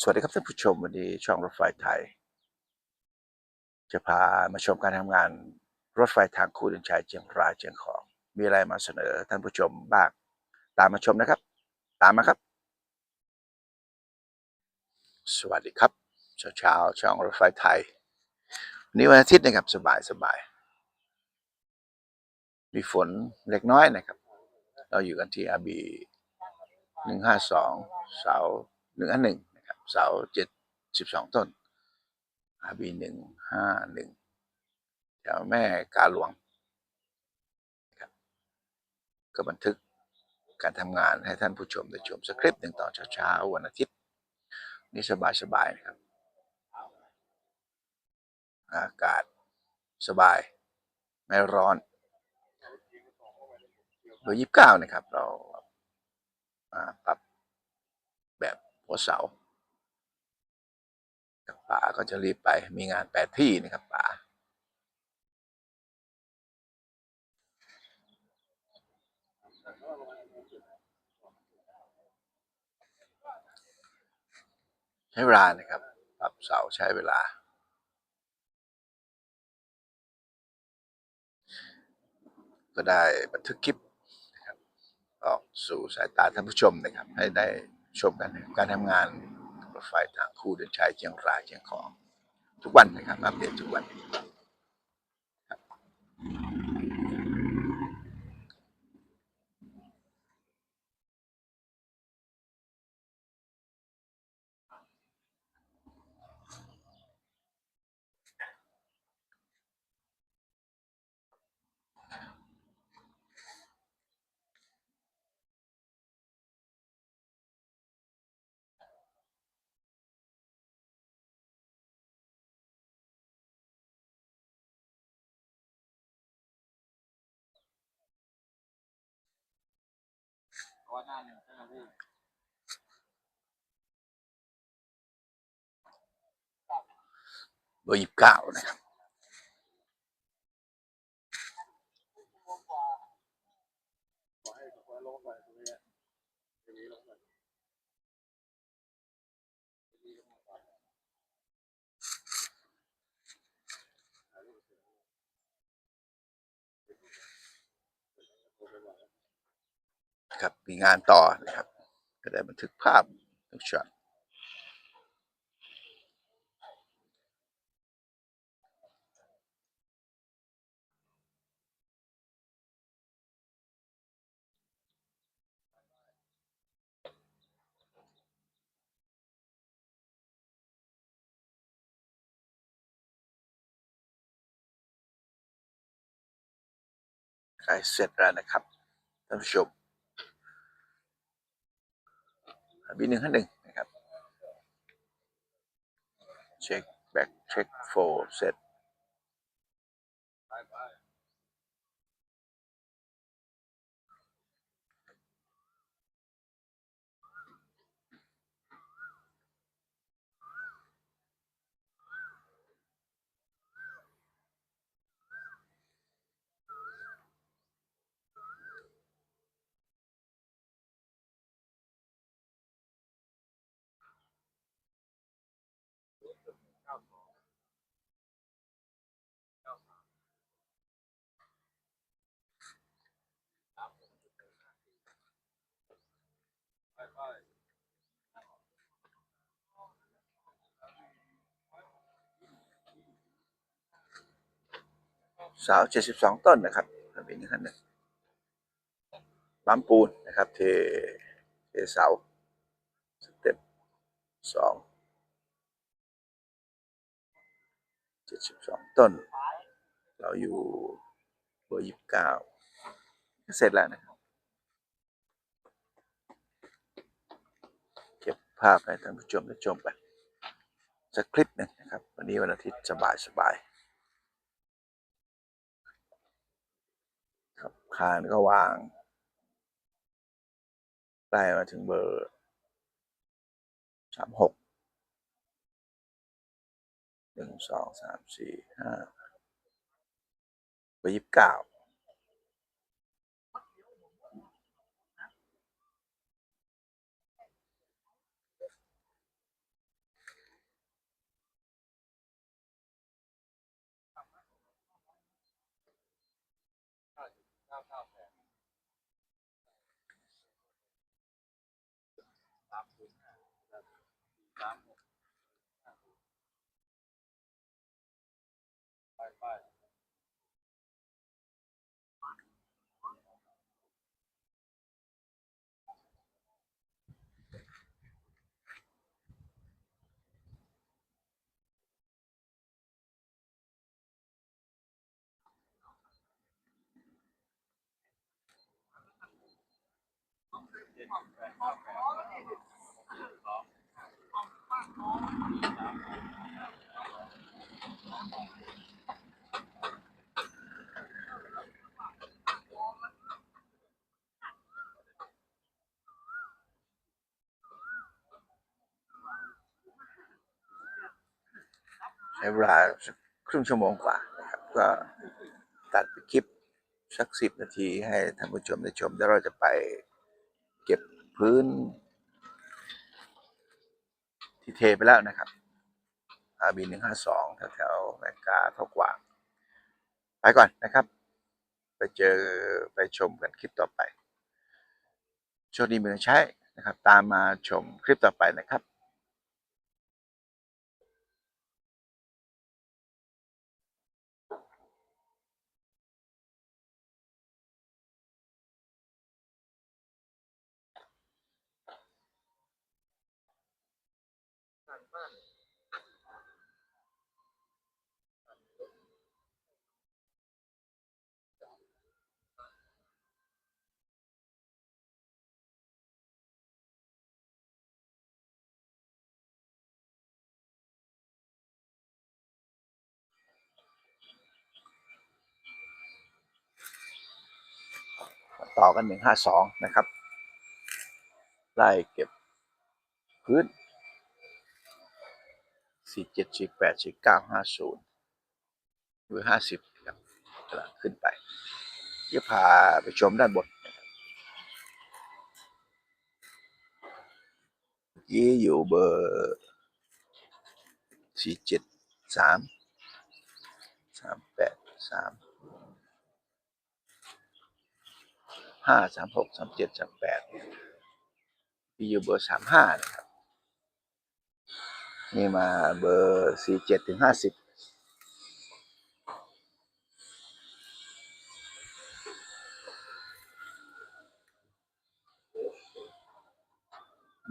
สวัสดีครับท่านผู้ชมวันนี้ช่องรถไฟไทย จะพามาชมการทำงานรถไฟทางคู่เดินชายเชียงรายเชียงของ มีอะไรมาเสนอท่านผู้ชมบ้างตามมาชมนะครับ ตามมาครับ สวัสดีครับเช้าเช้าๆช่องรถไฟไทยวันนี้วันอาทิตย์นะครับสบายสบายมีฝนเล็กน้อยนะครับ เราอยู่กันที่อาบีหนึ่งห้าสองเสาหนึ่งห้าหนึ่ง เสาเจ็ดสิบสองต้นอาบีหนึ่งห้าหนึ่งแถวแม่กาหลวงครับก็บันทึกการทำงานให้ท่านผู้ชมได้ชมสคริปต์หนึ่งตอนเช้าๆวันอาทิตย์ นี่สบายสบายๆนะครับ อากาศสบาย ไม่ร้อนเบอร์ยี่สิบเก้านะครับ เรามาปรับแบบหัวเสา ป๋าก็จะรีบไปมีงานแปดที่นะครับป๋าใช้เวลานะครับปรับเสาใช้เวลา ก็ได้บันทึกคลิปนะครับออกสู่สายตาท่านผู้ชมนะครับ ให้ได้ชมกันการทำงาน ถไฟทางคู่เดินชายเชียงรายเชียงของ ทุกวันนะครับอัปเดตทุกวัน เบอร์ยี่สิบเก้านะครับ ครับ มีงานต่อนะครับ ก็ได้บันทึกภาพทุกช็อตใกล้เสร็จแล้วนะครับท่านผู้ชม บีหนึ่งห้าหนึ่งนะครับ เช็คแบ็กเช็คโฟเสร็ สาเจ็ดสิบสองต้นนะครับบีหนึ่งห้าหนึ่งปั๊มปูนนะครับ เทเทเสาสเต็ปสองเจ็ดสิบสองต้น เราอยู่เบอร์ยี่สิบเก้าเสร็จแล้วนะครับเก็บภาพให้ท่านผู้ชมได้ชมกันสักคลิปหนึ่งนะครับ วันนี้วันอาทิตย์สบายสบาย คานก็วางได้มาถึงเบอร์สามหกหนึ่งสองสามสี่ห้าเบอร์ยี่สิบเก้า เก้าเก้าแปดสามศูนย์ห้าสามหก ใช้เวลาครึ่งชั่วโมงกว่านะครับก็ตัดเป็นคลิปสักสิบนาทีให้ท่านผู้ชมได้ชม แล้วเราจะไป พื้น ที่เทไปแล้วนะครับอาบีหนึ่งห้าสองแถวๆแมกกาเท่ากวางไปก่อนนะครับ ไปเจอไปชมกันคลิปต่อไปโชคดีมีเงินใช้นะครับ ตามมาชมคลิปต่อไปนะครับ ต่อกันหนึ่งห้าสองนะครับไล่เก็บพื้น สี่เจ็ดสี่แปดสี่เก้าห้าศูนย์หรือห้าสิบครับกำลังขึ้นไปเดี๋ยวพาไปชมด้านบนนะครับเมื่อยู่เบอร์สี่เจ็ดสามสามแปดสามห้าสามหกสามเจ็ดสามแปดมีอยู่เบอร์สามห้านะครับ นี่มาเบอร์สี่เจ็ดถึงห้าสิบ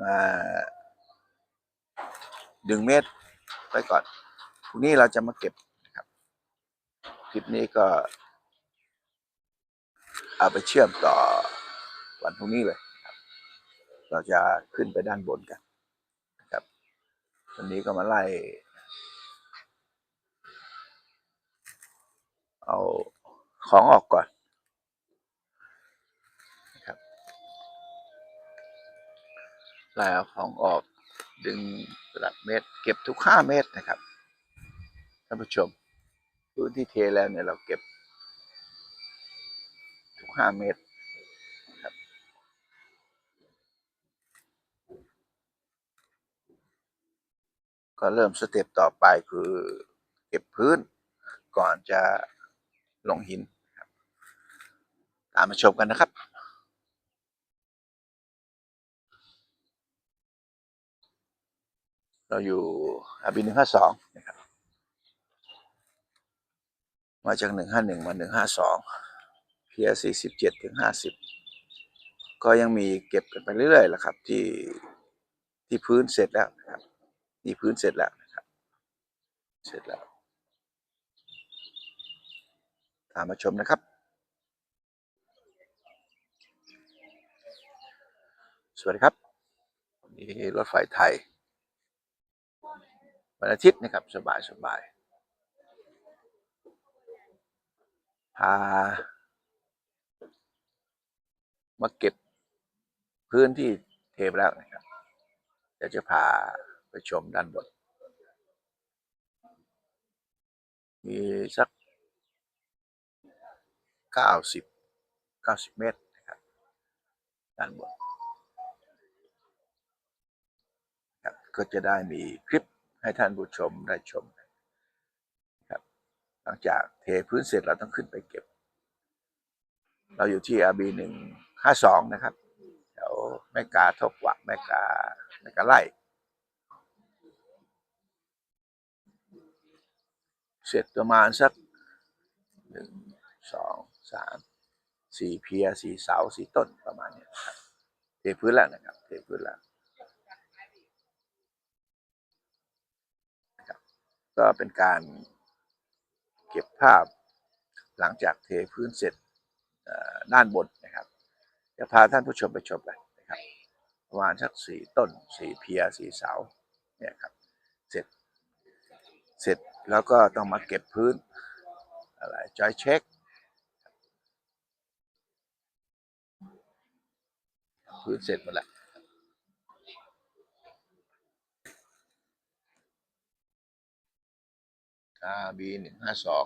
มาดึงเมตรไปก่อนพรุ่งนี้เราจะมาเก็บนะครับ คลิปนี้ก็ เอาไปเชื่อมต่อวันพรุ่งนี้เลย เราจะขึ้นไปด้านบนกัน วันนี้ก็มาไล่ เอาของออกก่อนนะครับไล่เอาของออกดึงสลักเมตร เก็บทุกห้าเมตรนะครับท่านผู้ชมพื้นที่เทแล้วเนี่ยเราเก็บทุกห้าเมตรครับ ก็เริ่มสเต็ปต่อไปคือเก็บพื้น ก่อนจะลงหินตามมาชมกันนะครับเราอยู่อาบีหนึ่งห้าสองนะครับ มาจากหนึ่งห้าหนึ่งมาหนึ่งห้าสองเพียสี่สิบเจ็ดถึงห้าสิบก็ยังมีเก็บกันไปเรื่อยๆแหละครับ ที่ที่พื้นเสร็จแล้วนะครับ นี่พื้นเสร็จแล้วนะครับ เสร็จแล้ว ตามมาชมนะครับ สวัสดีครับนี่รถไฟไทย วันอาทิตย์นะครับ สบายสบายพามาเก็บพื้นที่เทปแล้วนะครับเดี๋ยวจะพา ชมด้านบน มีสักเก้าสิบเก้าสิบเมตรนะครับด้านบนครับก็จะได้มีคลิปให้ท่านผู้ชมได้ชมนะครับหลังจากเทพื้นเสร็จเราต้องขึ้นไปเก็บ เราอยู่ที่ RB หนึ่งห้าสองนะครับแถวแม่กาทบหวักแม่กาแม่กาไล่ เสร็จประมาณสักหนึ่งสองสามสี่เพียสี่เสาสี่ต้นประมาณนี้เทพื้นแล้วนะครับ เทพื้นแล้วครับก็เป็นการเก็บภาพหลังจากเทพื้นเสร็จด้านบนนะครับจะพาท่านผู้ชมไปชมกันนะครับประมาณสักสี่ต้นสี่เพียสี่เสาเนี่ยครับเสร็จเสร็จ แล้วก็ต้องมาเก็บพื้น อะไรจอยเช็ค พื้นเสร็จหมดแล้วอาบีหนึ่งห้าสอง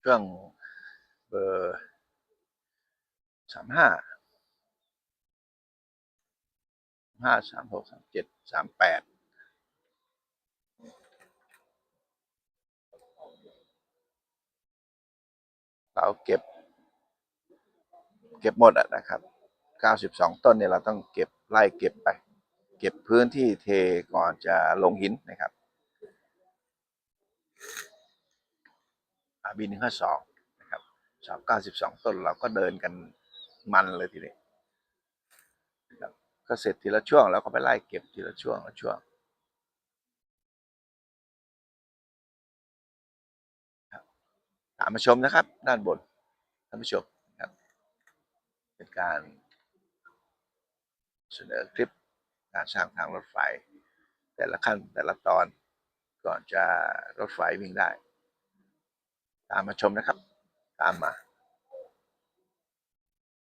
เครื่องเบอร์สามห้าห้าสามหกสามเจ็ดสามแปดเราเก็บ เก็บหมดอะนะครับ92ต้นเนี่ยเราต้องเก็บไล่เก็บไป เก็บพื้นที่เทก่อนจะลงหินนะครับอา บีหนึ่งห้าสองนะครับสามเก้าสิบสองต้นเราก็เดินกันมันเลยทีนี้นะครับก็เสร็จทีละช่วงแล้วก็ไปไล่เก็บทีละช่วงละช่วงตามมาชมนะครับ ด้านบนท่านผู้ชมครับ เป็นการเสนอคลิปการสร้างทางรถไฟ แต่ละขั้นแต่ละตอนก่อนจะรถไฟวิ่งได้ ตามมาชมนะครับ ตามมา